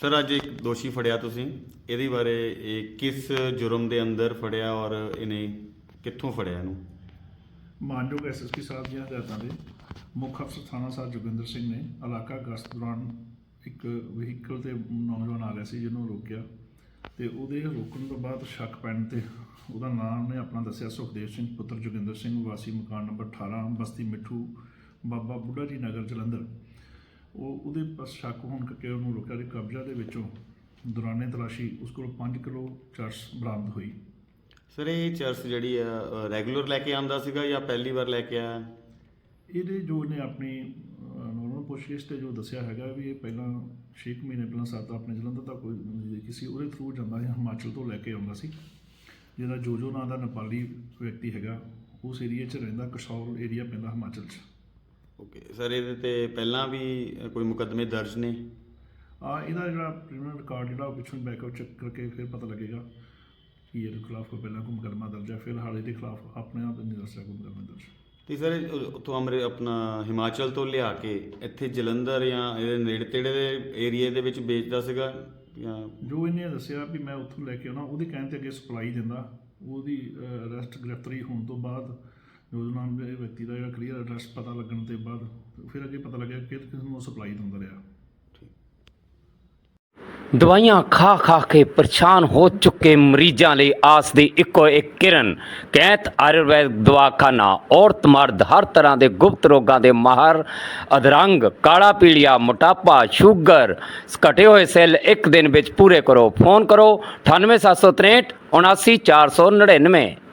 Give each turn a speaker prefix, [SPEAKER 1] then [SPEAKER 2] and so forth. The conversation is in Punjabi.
[SPEAKER 1] ਸਰ ਅੱਜ ਇੱਕ ਦੋਸ਼ੀ ਫੜਿਆ ਤੁਸੀਂ। ਇਹਦੇ ਬਾਰੇ ਇਹ ਕਿਸ ਜੁਰਮ ਦੇ ਅੰਦਰ ਫੜਿਆ ਔਰ ਇਹਨੇ ਕਿੱਥੋਂ ਫੜਿਆ ਇਹਨੂੰ?
[SPEAKER 2] ਮਾਨਯੋਗ ਐਸਐਸਪੀ ਸਾਹਿਬ ਦੀਆਂ ਹਦਾਇਤਾਂ ਦੇ ਮੁੱਖ ਅਫਸਰ ਥਾਣਾ ਸਾਹਿਬ ਜੋਗਿੰਦਰ ਸਿੰਘ ਨੇ ਇਲਾਕਾ ਗਸ਼ਤ ਦੌਰਾਨ ਇੱਕ ਵਹੀਕਲ ਤੇ ਨੌਜਵਾਨ ਆ ਰਿਹਾ ਸੀ ਜਿਹਨੂੰ ਰੋਕਿਆ ਤੇ ਉਹਦੇ ਰੋਕਣ ਤੋਂ ਬਾਅਦ ਸ਼ੱਕ ਪੈਣ ਤੇ ਉਹਦਾ ਨਾਮ ਨੇ ਆਪਣਾ ਦੱਸਿਆ ਸੁਖਦੇਵ ਸਿੰਘ, ਪੁੱਤਰ ਜੋਗਿੰਦਰ ਸਿੰਘ, ਵਾਸੀ ਮਕਾਨ ਨੰਬਰ 18 ਬਸਤੀ ਮਿੱਠੂ, ਬਾਬਾ ਬੁੱਢਾ ਜੀ ਨਗਰ ਜਲੰਧਰ। ਉਹ ਉਹਦੇ ਪਾਸ ਸ਼ੱਕ ਹੋਣ ਕਰਕੇ ਉਹਨੂੰ ਰੋਕਿਆ ਤੇ ਕਬਜ਼ਾ ਦੇ ਵਿੱਚੋਂ ਦੌਰਾਨੇ ਤਲਾਸ਼ੀ ਉਸ ਕੋਲ 5 ਕਿਲੋ ਚਰਸ ਬਰਾਮਦ ਹੋਈ।
[SPEAKER 1] ਸਰ ਇਹ ਚਰਸ ਜਿਹੜੀ ਆ ਰੈਗੂਲਰ ਲੈ ਕੇ ਆਂਦਾ ਸੀਗਾ ਜਾਂ ਪਹਿਲੀ ਵਾਰ ਲੈ ਕੇ ਆਇਆ?
[SPEAKER 2] ਇਹਦੇ ਜੋ ਨੇ ਆਪਣੀ ਨੋਰਮਲ ਪੁੱਛਗਿੱਛ ਤੇ ਜੋ ਦੱਸਿਆ ਹੈਗਾ ਵੀ ਇਹ ਪਹਿਲਾਂ 6 ਮਹੀਨੇ ਪਹਿਲਾਂ ਸਾਡਾ ਆਪਣੇ ਜਲੰਧਰ ਦਾ ਕੋਈ ਕਿਸੇ ਉਹਦੇ ਥਰੂ ਜਾਂਦਾ ਹੈ ਹਿਮਾਚਲ ਤੋਂ ਲੈ ਕੇ ਆਉਂਦਾ ਸੀ। ਜਿਹਦਾ ਜੋਜੋ ਨਾਂ ਦਾ ਨੇਪਾਲੀ ਵਿਅਕਤੀ ਹੈਗਾ ਉਸ ਏਰੀਆ 'ਚ ਰਹਿੰਦਾ ਕਸ਼ੌਲ ਏਰੀਆ ਪੈਂਦਾ ਹਿਮਾਚਲ 'ਚ।
[SPEAKER 1] ਓਕੇ ਸਰ ਇਹਦੇ ਤੇ ਪਹਿਲਾਂ ਵੀ ਕੋਈ ਮੁਕੱਦਮੇ ਦਰਜ ਨੇ?
[SPEAKER 2] ਆ ਇਹਦਾ ਜਿਹੜਾ ਕ੍ਰਿਮੀਨਲ ਰਿਕਾਰਡ ਜਿਹੜਾ ਉਹ ਪਿੱਛੋਂ ਬੈਕਅਪ ਚੈੱਕ ਕਰਕੇ ਫਿਰ ਪਤਾ ਲੱਗੇਗਾ ਕਿ ਇਹਦੇ ਖਿਲਾਫ ਕੋਈ ਪਹਿਲਾਂ ਕੋਈ ਮੁਕੱਦਮਾ ਦਰਜ ਹੈ ਫਿਲਹਾਲ ਇਹਦੇ ਖਿਲਾਫ ਆਪਣੇ ਆਪ ਨਹੀਂ ਦੱਸਿਆ ਕੋਈ ਮੁਕੱਦਮਾ ਦਰਜ।
[SPEAKER 1] ਤੇ ਸਰ ਉੱਥੋਂ ਅਮਰੇ ਆਪਣਾ ਹਿਮਾਚਲ ਤੋਂ ਲਿਆ ਕੇ ਇੱਥੇ ਜਲੰਧਰ ਜਾਂ ਇਹਦੇ ਨੇੜੇ ਤੇੜੇ ਦੇ ਏਰੀਏ ਦੇ ਵਿੱਚ ਵੇਚਦਾ ਸੀਗਾ ਜਾਂ?
[SPEAKER 2] ਜੋ ਇਹਨੇ ਦੱਸਿਆ ਵੀ ਮੈਂ ਉੱਥੋਂ ਲੈ ਕੇ ਆਉਣਾ ਉਹਦੇ ਕਹਿਣ ਤੇ ਅੱਗੇ ਸਪਲਾਈ ਦਿੰਦਾ। ਉਹਦੀ ਅਰੈਸਟ ਗ੍ਰਿਫਤਾਰੀ ਹੋਣ ਤੋਂ ਬਾਅਦ ਜੋ ਨਾਮ ਦੇ ਵਿਅਕਤੀ ਦਾ ਜਿਹੜਾ ਕਲੀਅਰ ਐਡਰੈਸ ਪਤਾ ਲੱਗਣ ਤੇ ਬਾਅਦ ਫਿਰ ਅੱਗੇ ਪਤਾ ਲੱਗਿਆ ਕਿ ਕਿਸ ਨੂੰ ਸਪਲਾਈ ਦਿੰਦਾ ਰਿਹਾ
[SPEAKER 3] ਦਵਾਈਆਂ ਖਾ ਖਾ ਕੇ ਪਰੇਸ਼ਾਨ ਹੋ ਚੁੱਕੇ ਮਰੀਜ਼ਾਂ ਲਈ ਆਸ ਦੀ ਇੱਕੋ ਇੱਕ ਕਿਰਨ ਕੈਂਤ ਆਯੁਰਵੈਦ ਦਵਾਖਾਨਾ, ਔਰਤ ਮਰਦ ਹਰ ਤਰ੍ਹਾਂ ਦੇ ਗੁਪਤ ਰੋਗਾਂ ਦੇ ਮਾਹਰ, ਅਧਰੰਗ, ਕਾਲਾ ਪੀਲੀਆ, ਮੋਟਾਪਾ, ਸ਼ੂਗਰ, ਘਟੇ ਹੋਏ ਸੈੱਲ ਇੱਕ ਦਿਨ ਵਿੱਚ ਪੂਰੇ ਕਰੋ। ਫੋਨ ਕਰੋ 98763 79499